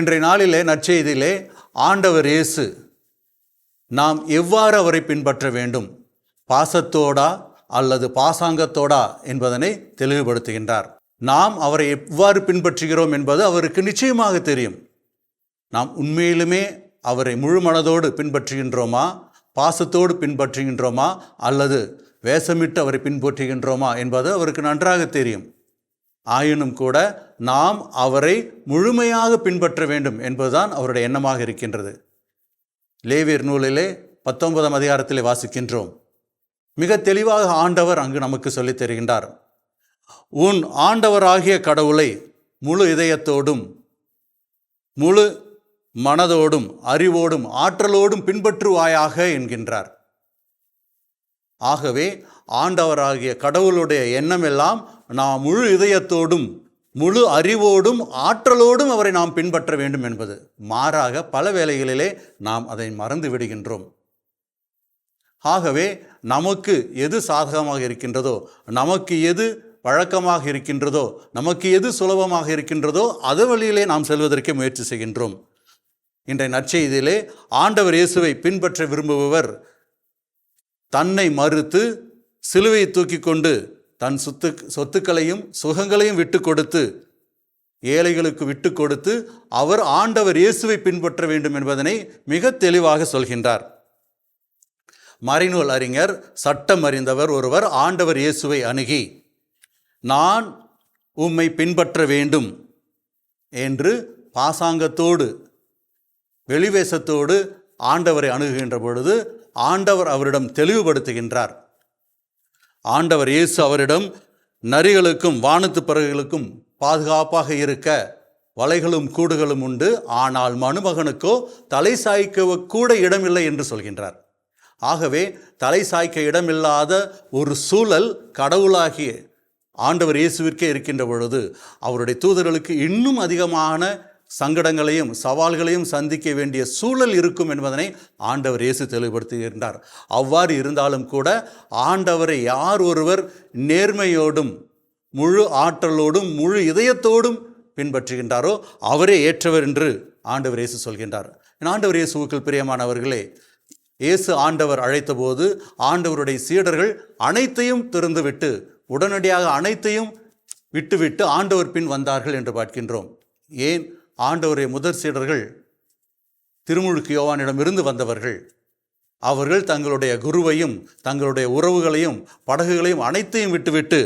இன்றைய நாளிலே நற்செய்தியிலே ஆண்டவர் இயேசு நாம் எவ்வாறு அவரை பின்பற்ற வேண்டும்? பாசத்தோடா அல்லது பாசாங்கத்தோடா என்பதனை தெளிவுபடுத்துகின்றார். நாம் அவரை எவ்வாறு பின்பற்றுகிறோம் என்பது அவருக்கு நிச்சயமாக தெரியும். நாம் உண்மையிலுமே அவரை முழு மனதோடு பின்பற்றுகின்றோமா? பாசத்தோடு பின்பற்றுகின்றோமா? அல்லது வேஷமிட்டு அவரை பின்பற்றுகின்றோமா என்பது அவருக்கு நன்றாக தெரியும். ஆயினும் கூட நாம் அவரை முழுமையாக பின்பற்ற வேண்டும் என்பதுதான் அவருடைய எண்ணமாக இருக்கின்றது. லேவியர் நூலிலே பத்தொன்பதாம் அதிகாரத்திலே வாசிக்கின்றோம். மிக தெளிவாக ஆண்டவர் அங்கு நமக்கு சொல்லித் தருகின்றார். உன் ஆண்டவராகிய கடவுளை முழு இதயத்தோடும் முழு மனதோடும் அறிவோடும் ஆற்றலோடும் பின்பற்றுவாயாக என்கின்றார். ஆகவே ஆண்டவராகிய கடவுளுடைய எண்ணமெல்லாம் நாம் முழு இதயத்தோடும் முழு அறிவோடும் ஆற்றலோடும் அவரை நாம் பின்பற்ற வேண்டும் என்பது. மாறாக பல வேளைகளிலே நாம் அதை மறந்து விடுகின்றோம். ஆகவே நமக்கு எது சாதகமாக இருக்கின்றதோ நமக்கு எது வழக்கமாக இருக்கின்றதோ நமக்கு எது சுலபமாக இருக்கின்றதோ அது வழியிலே நாம் செல்வதற்கு முயற்சி செய்கின்றோம். இன்றைய நற்செய்தியிலே ஆண்டவர் இயேசுவை பின்பற்ற விரும்புபவர் தன்னை மறுத்து சிலுவையை தூக்கி கொண்டு தன் சொத்து சொத்துக்களையும் சுகங்களையும் விட்டு கொடுத்து ஏழைகளுக்கு விட்டு கொடுத்து அவர் ஆண்டவர் இயேசுவை பின்பற்ற வேண்டும் என்பதனை மிக தெளிவாக சொல்கின்றார். மறைநூல் அறிஞர் சட்டம் அறிந்தவர் ஒருவர் ஆண்டவர் இயேசுவை அணுகி நான் உம்மை பின்பற்ற வேண்டும் என்று பாசாங்கத்தோடு வெளிவேசத்தோடு ஆண்டவரை அணுகுகின்ற பொழுது ஆண்டவர் அவரிடம் தெளிவுபடுத்துகின்றார். ஆண்டவர் இயேசு அவரிடம் நரிகளுக்கும் வானத்து பறவைகளுக்கும் பாதுகாப்பாக இருக்க வலைகளும் கூடுகளும் உண்டு. ஆனால் மனுமகனுக்கோ தலை சாய்க்க கூட இடமில்லை என்று சொல்கின்றார். ஆகவே தலை சாய்க்க இடமில்லாத ஒரு சூழல் கடவுளாகிய ஆண்டவர் இயேசுவிற்கே இருக்கின்ற பொழுது அவருடைய தூதர்களுக்கு இன்னும் அதிகமான சங்கடங்களையும் சவால்களையும் சந்திக்க வேண்டிய சூழல் இருக்கும் என்பதனை ஆண்டவர் இயேசு தெளிவுபடுத்துகின்றார். அவ்வாறு இருந்தாலும் கூட ஆண்டவரை யார் ஒருவர் நேர்மையோடும் முழு ஆற்றலோடும் முழு இதயத்தோடும் பின்பற்றுகின்றாரோ அவரே ஏற்றவர் என்று ஆண்டவர் இயேசு சொல்கின்றார். ஆண்டவர் இயேசுவுக்குள் பிரியமானவர்களே இயேசு ஆண்டவர் அழைத்தபோது ஆண்டவருடைய சீடர்கள் அனைத்தையும் திறந்துவிட்டு உடனடியாக அனைத்தையும் விட்டுவிட்டு ஆண்டவர் பின் வந்தார்கள் என்று பார்க்கின்றோம். ஏன்? ஆண்டவருடைய முதற் சீடர்கள் திருமுழுக்கு யோவானிடமிருந்து வந்தவர்கள். அவர்கள் தங்களுடைய குருவையும் தங்களுடைய உறவுகளையும் படகுகளையும் அனைத்தையும் விட்டுவிட்டு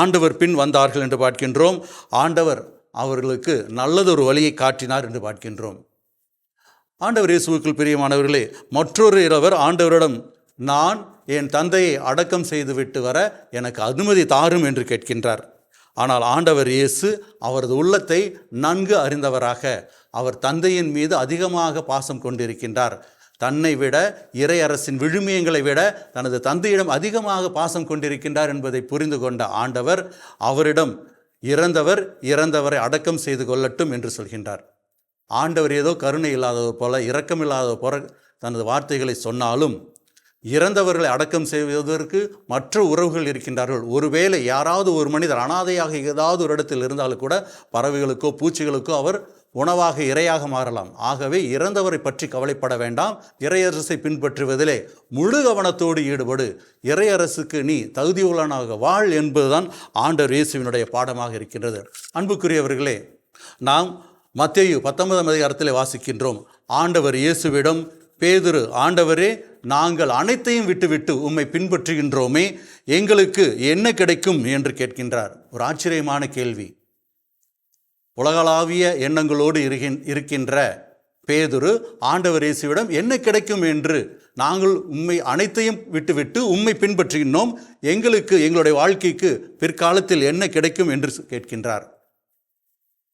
ஆண்டவர் பின் வந்தார்கள் என்று பார்க்கின்றோம். ஆண்டவர் அவர்களுக்கு நல்லதொரு வழியை காட்டினார் என்று பார்க்கின்றோம். ஆண்டவர் இயேசுவுக்குள் பிரியமானவர்களே மற்றொரு இரவர் ஆண்டவரிடம் நான் என் தந்தையை அடக்கம் செய்துவிட்டு வர எனக்கு அனுமதி தாரும் என்று கேட்கின்றார். ஆனால் ஆண்டவர் இயேசு அவரது உள்ளத்தை நன்கு அறிந்தவராக அவர் தந்தையின் மீது அதிகமாக பாசம் கொண்டிருக்கின்றார். தன்னை விட இறையரசின் விழுமியங்களை விட தனது தந்தையிடம் அதிகமாக பாசம் கொண்டிருக்கின்றார் என்பதை புரிந்து கொண்ட ஆண்டவர் அவரிடம் இறந்தவர் இறந்தவரை அடக்கம் செய்து கொள்ளட்டும் என்று சொல்கின்றார். ஆண்டவர் ஏதோ கருணை இல்லாதவர் போல இரக்கம் இல்லாதது போல தனது வார்த்தைகளை சொன்னாலும் இறந்தவர்களை அடக்கம் செய்வதற்கு மற்ற உறவுகள் இருக்கின்றார்கள். ஒருவேளை யாராவது ஒரு மனிதர் அனாதையாக ஏதாவது ஒரு இடத்தில் இருந்தாலும் கூட பறவைகளுக்கோ பூச்சிகளுக்கோ அவர் உணவாக இரையாக மாறலாம். ஆகவே இறந்தவரை பற்றி கவலைப்பட வேண்டாம். இறையரசை பின்பற்றுவதிலே முழு கவனத்தோடு ஈடுபடு. இறையரசுக்கு நீ தகுதியுள்ளனாக வாழ் என்பதுதான் ஆண்டவர் இயேசுவினுடைய பாடமாக இருக்கின்றது. அன்புக்குரியவர்களே நாம் மத்திய பத்தொன்பதாம் அதிகாரத்தில் வாசிக்கின்றோம். ஆண்டவர் இயேசுவிடம் பேதுரு ஆண்டவரே நாங்கள் அனைத்தையும் விட்டுவிட்டு உம்மை பின்பற்றுகின்றோமே எங்களுக்கு என்ன கிடைக்கும்? என்று கேட்கின்றார். ஒரு ஆச்சரியமான கேள்வி. உலகளாவிய எண்ணங்களோடு இருக்கின் இருக்கின்ற பேதுரு ஆண்டவர் இயேசுவிடம் என்ன கிடைக்கும் என்று நாங்கள் உண்மை அனைத்தையும் விட்டுவிட்டு உம்மை பின்பற்றுகின்றோம் எங்களுக்கு எங்களுடைய வாழ்க்கைக்கு பிற்காலத்தில் என்ன கிடைக்கும்? என்று கேட்கின்றார்.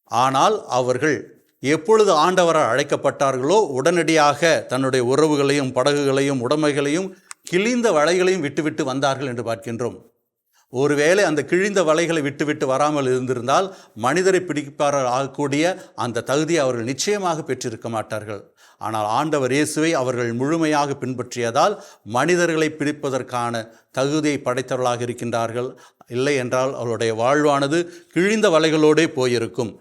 ஆனால் அவர்கள் எப்பொழுது ஆண்டவரால் அழைக்கப்பட்டார்களோ உடனடியாக தன்னுடைய உறவுகளையும் படகுகளையும் உடைமைகளையும் கிழிந்த வலைகளையும் விட்டுவிட்டு வந்தார்கள் என்று பார்க்கின்றோம். ஒருவேளை அந்த கிழிந்த வலைகளை விட்டுவிட்டு வராமல் இருந்திருந்தால் மனிதரை பிடிப்பார்கள் ஆகக்கூடிய அந்த தகுதியை அவர்கள் நிச்சயமாக பெற்றிருக்க மாட்டார்கள். ஆனால் ஆண்டவர் இயேசுவை அவர்கள் முழுமையாக பின்பற்றியதால் மனிதர்களை பிடிப்பதற்கான தகுதியை படைத்தவர்களாக இருக்கின்றார்கள். இல்லை என்றால் அவருடைய வாழ்வானது கிழிந்த வலைகளோடே போயிருக்கும்.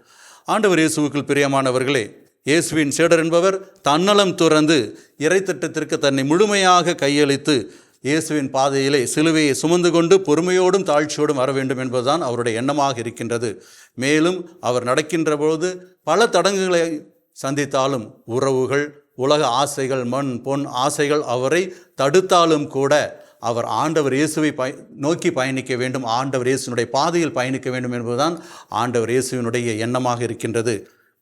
ஆண்டவர் இயேசுவுக்குள் பிரியமானவர்களே இயேசுவின் சீடர் என்பவர் தன்னலம் துறந்து இறைத்திட்டத்திற்கு தன்னை முழுமையாக கையளித்து இயேசுவின் பாதையிலே சிலுவையை சுமந்து கொண்டு பொறுமையோடும் தாழ்ச்சியோடும் வர வேண்டும் என்பதுதான் அவருடைய எண்ணமாக இருக்கின்றது. மேலும் அவர் நடக்கின்ற பொழுது பல தடங்குகளை சந்தித்தாலும் உறவுகள் உலக ஆசைகள் மண் பொன் ஆசைகள் அவரை தடுத்தாலும் கூட அவர் ஆண்டவர் இயேசுவை பய நோக்கி பயணிக்க வேண்டும் ஆண்டவர் இயேசுனுடைய பாதையில் பயணிக்க வேண்டும் என்பதுதான் ஆண்டவர் இயேசுவினுடைய எண்ணமாக இருக்கின்றது.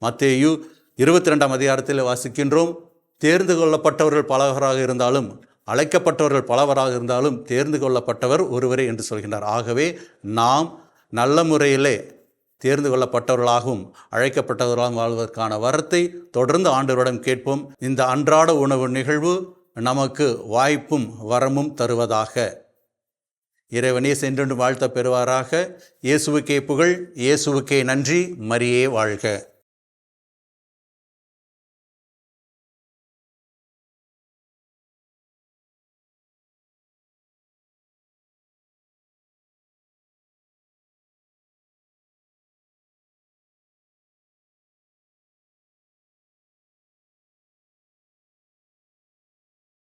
மத்தேயு இருபத்தி ரெண்டாம் அதிகாரத்தில் வாசிக்கின்றோம் தேர்ந்து கொள்ளப்பட்டவர்கள் பலவராக இருந்தாலும் அழைக்கப்பட்டவர்கள் பலவராக இருந்தாலும் தேர்ந்து கொள்ளப்பட்டவர் ஒருவரே என்று சொல்கின்றார். ஆகவே நாம் நல்ல முறையிலே தேர்ந்து கொள்ளப்பட்டவர்களாகவும் அழைக்கப்பட்டவர்களாகவும் வாழ்வதற்கான வரத்தை தொடர்ந்து ஆண்டவரிடம் கேட்போம். இந்த அன்றாட உணவு நிகழ்வு நமக்கு வாய்ப்பும் வரமும் தருவதாக. இறைவனே சென்றென்று வாழ்த்த பெறுவாராக. இயேசுவுக்கே புகழ் இயேசுவுக்கே நன்றி. மரியே வாழ்க.